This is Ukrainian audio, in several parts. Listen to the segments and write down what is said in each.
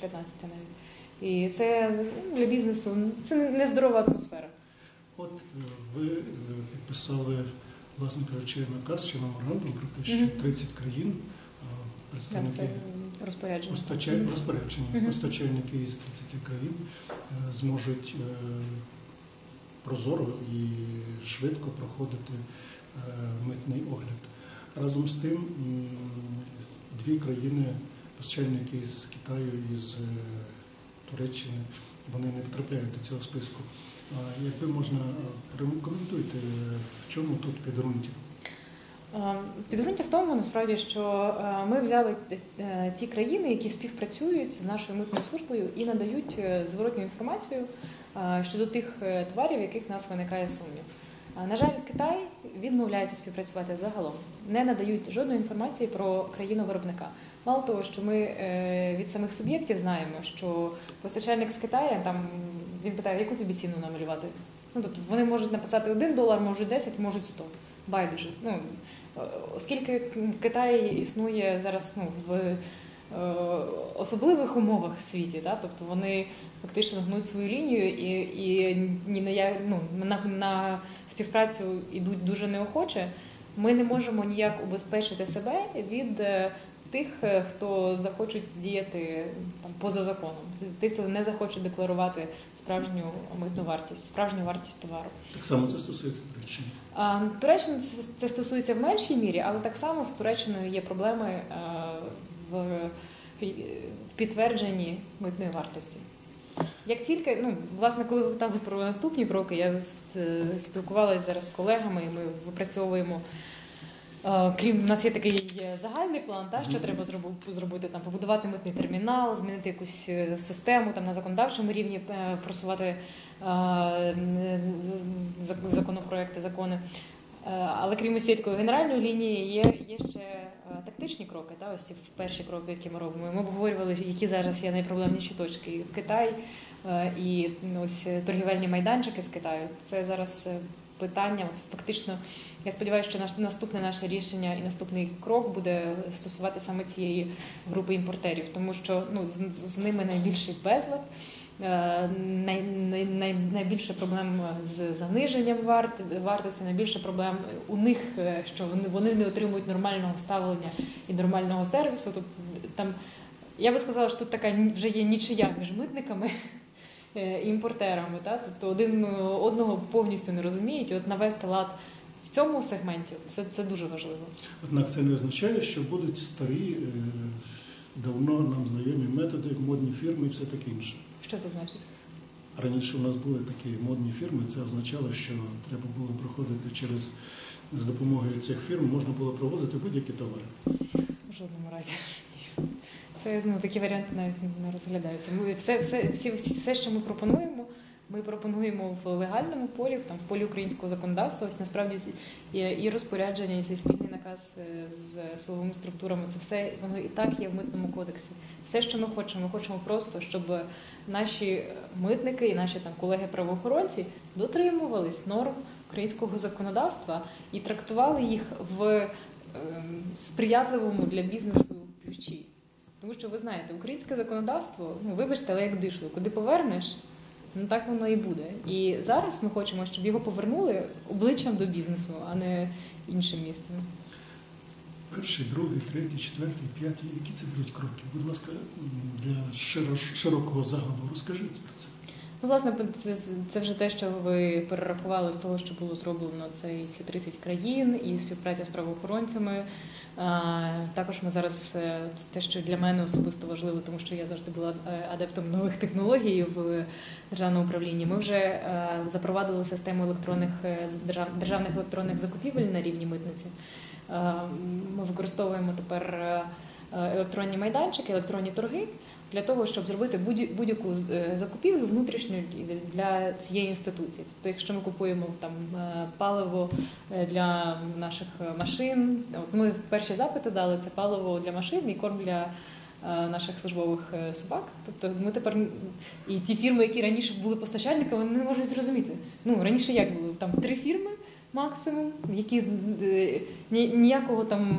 2015 навіть. І це ну, для бізнесу це нездорова атмосфера. От е, ви е, підписали, власне кажучи, наказ чи меморандум про те, що 30 країн представники розпорядження. розпорядження, постачальники із 30 країн е, зможуть е, прозоро і швидко проходити е, митний огляд. Разом з тим, дві країни, постачальники з Китаю і з е, Туреччини, вони не потрапляють до цього списку. Якби можна е, прокоментуйте, е, в чому тут підґрунтя? Е, Підґрунтя в тому, насправді, що ми взяли ті країни, які співпрацюють з нашою митною службою і надають зворотню інформацію щодо тих товарів, яких в нас виникає сумнів. На жаль, Китай відмовляється співпрацювати загалом, не надають жодної інформації про країну виробника. Мало того, що ми е, від самих суб'єктів знаємо, що постачальник з Китаю там він питає, яку тобі ціну намалювати. Ну тобто вони можуть написати 1 долар, можуть 10, можуть 100. Байдуже. Ну, е, оскільки Китай існує зараз ну, в особливих умовах в світі, да? тобто вони фактично гнуть свою лінію і, і ні на, ну, на, на співпрацю йдуть дуже неохоче, ми не можемо ніяк убезпечити себе від е, тих, е, хто захочуть діяти там поза законом, тих, хто не захоче декларувати справжню митну вартість, справжню вартість товару. Так само це стосується Туреччини. Туреччина це- стосується в меншій мірі, але так само з Туреччиною є проблеми е, в в підтвердженні митної вартості. Як тільки, ну, власне, коли ви питали про наступні кроки, я е, спілкувалася зараз з колегами, і ми випрацьовуємо. е, Крім у нас є такий е, загальний план, та, що треба зробити там, побудувати митний термінал, змінити якусь е, систему там на законодавчому рівні, е, просувати е, законопроекти, закони. Е, Але крім усієї такої генеральної лінії, є, є ще е, тактичні кроки. Та, ось ці перші кроки, які ми робимо. Ми обговорювали, які зараз є найпроблемніші точки. Китай е, і ну, ось торгівельні майданчики з Китаю. Це зараз питання. От фактично, я сподіваюся, що наш наступне наше рішення і наступний крок буде стосувати саме цієї групи імпортерів, тому що ну з, з ними найбільший безлад. Е, Най, най, най, найбільше проблем з заниженням варт, вартості, найбільше проблем у них, е, що вони, не отримують нормального ставлення і нормального сервісу. Тобто там я би сказала, що тут така вже є нічия між митниками е, імпортерами. Та? Тобто один одного повністю не розуміють. От навести лад в цьому сегменті це, це дуже важливо. Однак це не означає, що будуть старі, давно нам знайомі методи, модні фірми і все таке інше. Що це значить? Раніше у нас були такі модні фірми, це означало, що треба було проходити через з допомогою цих фірм можна було провозити будь-які товари. В жодному разі. Це ну такі варіанти навіть не розглядаються. Ми все, все, всі, всі, все, що ми пропонуємо, ми пропонуємо в легальному полі, там в полі українського законодавства. Ось насправді є і розпорядження, і цей спільний наказ з силовими структурами. Це все воно і так є в митному кодексі. Все, що ми хочемо, ми хочемо просто, щоб наші митники і наші там колеги-правоохоронці дотримувались норм українського законодавства і трактували їх в ем, сприятливому для бізнесу ключі. Тому що ви знаєте, українське законодавство, ну вибачте, але як дишло, куди повернеш, ну так воно і буде. І зараз ми хочемо, щоб його повернули обличчям до бізнесу, а не іншим місцем. Перший, другий, третій, четвертий, п'ятий. Які це будуть кроки? Будь ласка, для широкого загалу розкажіть про це. Ну, власне, це, це вже те, що ви перерахували з того, що було зроблено це і ці 30 країн, і співпраця з правоохоронцями. Також ми зараз е, те, що для мене особисто важливо, тому що я завжди була е, адептом нових технологій в державному управлінні. Ми вже е, запровадили систему електронних державних електронних закупівель на рівні митниці. Ми використовуємо тепер електронні майданчики, електронні торги для того, щоб зробити будь- будь-яку е, закупівлю внутрішню для цієї інституції. Тобто, якщо ми купуємо там е, паливо е, для наших машин, от ми перші запити дали це паливо для машин і корм для наших службових собак. Тобто ми тепер і ті фірми, які раніше були постачальниками, вони не можуть зрозуміти. Ну раніше як було? Там три фірми максимум, які ні- ніякого там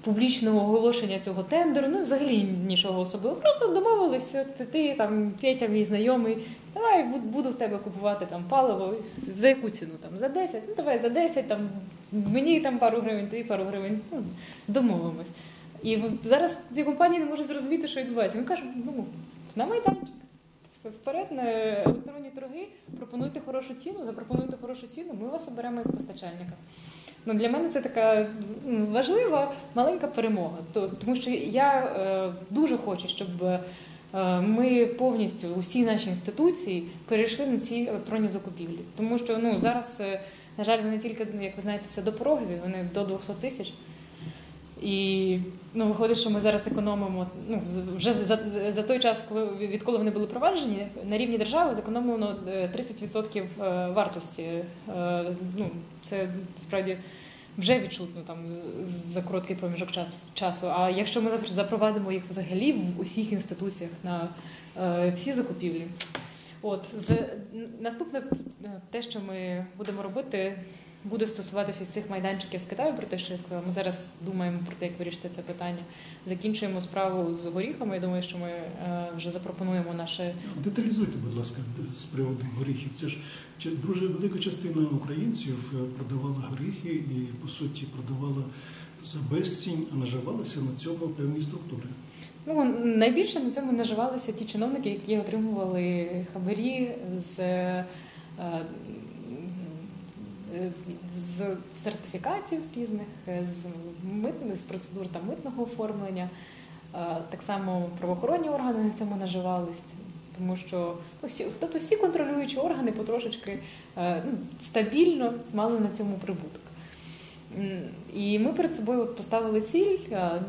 публічного оголошення цього тендеру. Ну, взагалі нічого особливого. Просто домовились, от ти там Петя, мій знайомий, давай буду в тебе купувати там паливо. За яку ціну? Там за 10? Ну давай за 10, там мені там пару гривень, тобі пару гривень. Ну, домовимось. І зараз ці компанії не можуть зрозуміти, що відбувається. Він каже, ну на майданчик. Вперед на електронні торги, пропонуйте хорошу ціну, запропонуйте хорошу ціну, ми вас оберемо як постачальника. Ну, для мене це така важлива маленька перемога. То- Тому що я е, дуже хочу, щоб е, ми повністю усі наші інституції перейшли на ці електронні закупівлі. Тому що ну, зараз, е, на жаль, вони тільки, як ви знаєте, це порогів, вони до 200 тисяч. І ну, виходить, що ми зараз економимо ну, вже за, за, за той час, коли відколи вони були проваджені, на рівні держави зекономлено е, 30% е, вартості. Е, Ну, це справді вже відчутно там за короткий проміжок час- часу. А якщо ми запровадимо їх взагалі в усіх інституціях на е, всі закупівлі. От з наступне е, те, що ми будемо робити, буде стосуватися цих майданчиків з Китаю, про те, що я сказала. Ми зараз думаємо про те, як вирішити це питання. Закінчуємо справу з горіхами. Я думаю, що ми е, вже запропонуємо наше Деталізуйте, будь ласка, з приводу горіхів. Це ж дуже велика частина українців е, продавала горіхи і, по суті, продавала за безцінь, а наживалися на цьому певні структури. Ну, найбільше на цьому наживалися ті чиновники, які отримували хабарі з, е, з сертифікатів різних, з, мит, з процедур та митного оформлення. Е, Так само правоохоронні органи на цьому наживались, тому що ну, всі, тобто всі контролюючі органи потрошечки е, ну, стабільно мали на цьому прибуток. І ми перед собою от поставили ціль е,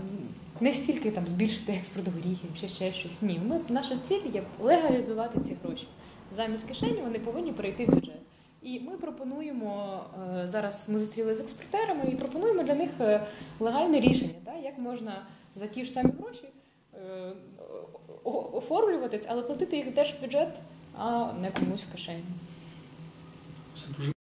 не стільки там збільшити експорт горіхів чи ще щось. Ні, ми наша ціль є легалізувати ці гроші. Замість кишені вони повинні перейти в бюджет. І ми пропонуємо е, зараз. Ми зустрілися з експортерами і пропонуємо для них е, легальне рішення, так, як можна за ті ж самі гроші е, оформлюватись, але платити їх теж в бюджет, а не комусь в кишені. Це дуже